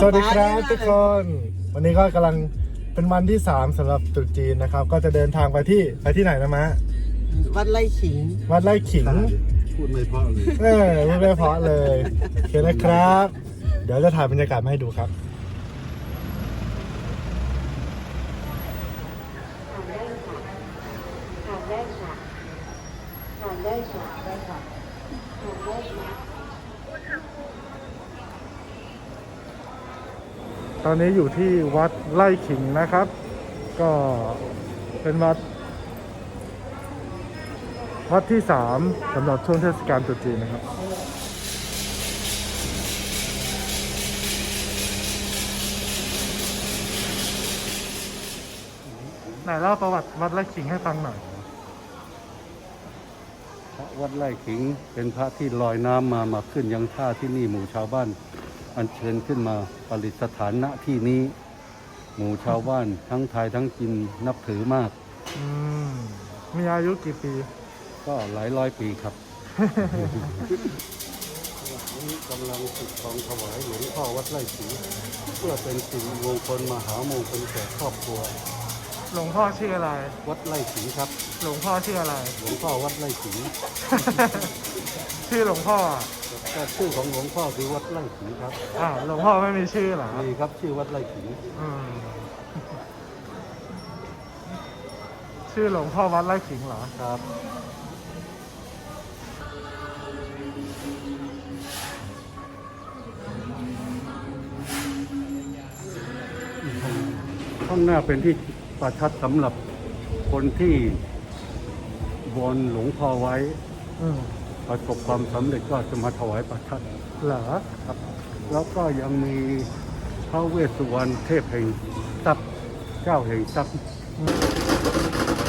สวัสดีครับทุกคน วันนี้ก็กำลังเป็นวันที่ 3สำหรับตรุษจีนนะครับ ก็จะเดินทางไปที่ไปที่ไหนนะมะ วัดไร่ขิง วัดไร่ขิง พูดไม่เพราะเลย เออไม่ได้เพราะเลยโอเคนะครับ เดี๋ยวจะถ่ายบรรยากาศมาให้ดูครับทานได้ค่ะทานได้ค่ะทานได้ค่ะได้ค่ะทานได้ค่ะ ตอนนี้อยู่ที่วัดไร่ขิงนะครับ ก็เป็นวัด วัดที่สามสำหรับช่วงเทศกาลตรุษจีนนะครับไหนเล่าประวัติวัดไร่ขิงให้ฟังหน่อย พระวัดไร่ขิงเป็นพระที่ลอยน้ำมามาขึ้นยังท่าที่นี่หมู่ชาวบ้าน อัญเชิญขึ้นมาประดิษฐานณที่นี้ หมู่ชาวบ้านทั้งไทยทั้งจีนนับถือมาก อืมมีอายุกี่ปี ก็หลายร้อยปีครับ นี้กำลังติดทองถวายหลวงพ่อวัดไร่ขิงเพื่อเป็นสิริมงคลมหามงคลแก่ครอบครัว หลวงพ่อชื่ออะไร วัดไร่ขิงครับ หลวงพ่อชื่ออะไร หลวงพ่อวัดไร่ขิงชื่อหลวงพ่ออะก็ชื่อของหลวงพ่อคือวัดไร่ขิงครับอ้าวหลวงพ่อไม่มีชื่อเหรอนี่ครับชื่อวัดไร่ขิงอืมชื่อหลวงพ่อวัดไร่ขิงเหรอ ครับข้างหน้าเป็นที่ ประทัดสำหรับคนที่บนหลวงพ่อไว้ อืมประสบความสำเร็จก็จะมาถวายประทัดเหรอครับ แล้วก็ยังมีพระเวสสุวรรณเทพแห่งทรัพย์เจ้าแห่งทรัพย์ อืม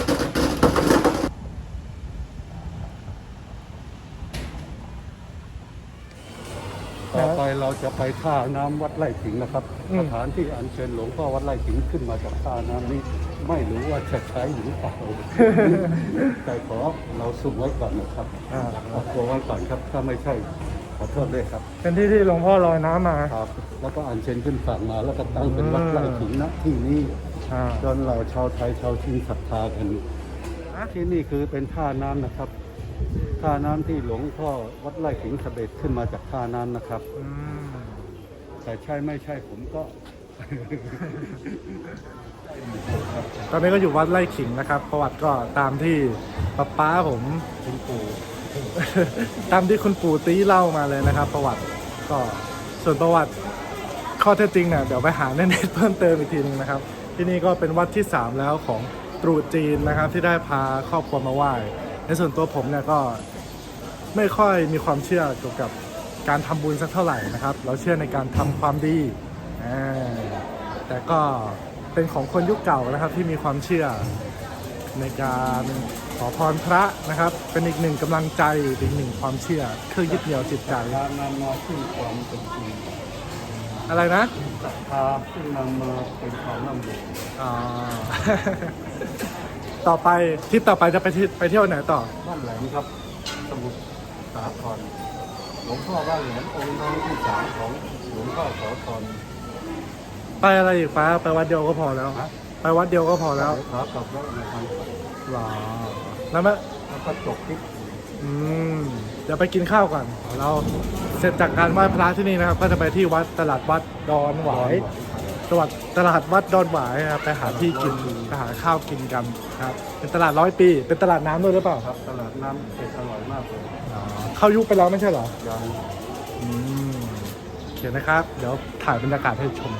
ต่อไป เราจะไปท่าน้ำวัดไร่ขิงนะครับ อืสม ถานที่อัญเชิญหลวงพ่อวัดไร่ขิงขึ้นมาจากท่าน้ำนี้ ไม่รู้ว่าจะใช้หรือเปล่า แต่ขอเราสุกไว้ก่อนนะครับอ่า เอาตัวไว้ก่อนครับ ถ้าไม่ใช่ขอโทษด้วยครับเป็นที่ที่หลวงพ่อลอยน้ำมา ครับ แล้วก็อัญเชิญขึ้นฝั่งมา แล้วก็ตั้งเป็นวัดไร่ขิงณที่นี้ อ่า จนเราชาวไทยชาวจีนศรัทธากัน ที่นี่คือเป็นท่าน้ำนะครับ ท่าน้ำที่หลวงพ่อวัดไร่ขิงเสด็จขึ้นมาจากท่าน้ำนะครับ อืมแต่ใช่ไม่ใช่ผมก็ ตอนนี้ก็อยู่วัดไร่ขิงนะครับ ประวัติก็ตามที่ป๊าป๊าผมคุณปู่ ตามที่คุณปู่ตีเล่ามาเลยนะครับ ประวัติก็ส่วนประวัติข้อเท็จจริงเนี่ยเดี๋ยวไปหาในเน็ตเพิ่มเติมอีกทีนึงนะครับ ที่นี่ก็เป็นวัดที่ 3 แล้วของตรุษจีนนะครับ ที่ได้พาครอบครัวมาไหว้ ในส่วนตัวผมเนี่ยก็ไม่ค่อยมีความเชื่อเกี่ยวกับการทำบุญสักเท่าไหร่นะครับ เราเชื่อในการทำความดีอ่าแต่ก็เป็นของคนยุคเก่านะครับที่มีความเชื่อในการขอพรพระนะครับ เป็นอีกหนึ่งกำลังใจอีกหนึ่งความเชื่อเครื่องยึดเหนี่ยวจิตใจการนำมาซึ่งความเป็นจริงอะไรนะศรัทธาซึ่งนำมาเป็นความร่ำรวยอ๋อ ต่อไปทริปต่อไปจะไปที่ไปเที่ยวไหนต่อ บ้านแหลมครับสมุทรสาครหลวงพ่อบ้านแหลมองค์น้องที่สามของหลวงพ่อโสธรไปอะไรอีกฟ้าไปวัดเดียวก็พอแล้วฮะไปวัดเดียวก็พอแล้วขากลับรถในทางไปหรอแล้วแม่แล้วก็จบที่อืมเดี๋ยวไปกินข้าวก่อนเราเสร็จจากการไหว้พระที่นี่นะครับ ก็จะไปที่วัดตลาดวัดดอนหวาย ตลาดตลาดวัดดอนหวายนะครับไปหาที่กินไปหาข้าวกินกันครับ เป็นตลาดร้อยปี เป็นตลาดน้ำด้วยหรือเปล่าครับตลาดน้ำเป็ดอร่อยมากเลยเข้ายุคไปแล้วไม่ใช่เหรอยังอืมโอเคนะครับ เดี๋ยวถ่ายบรรยากาศให้ชม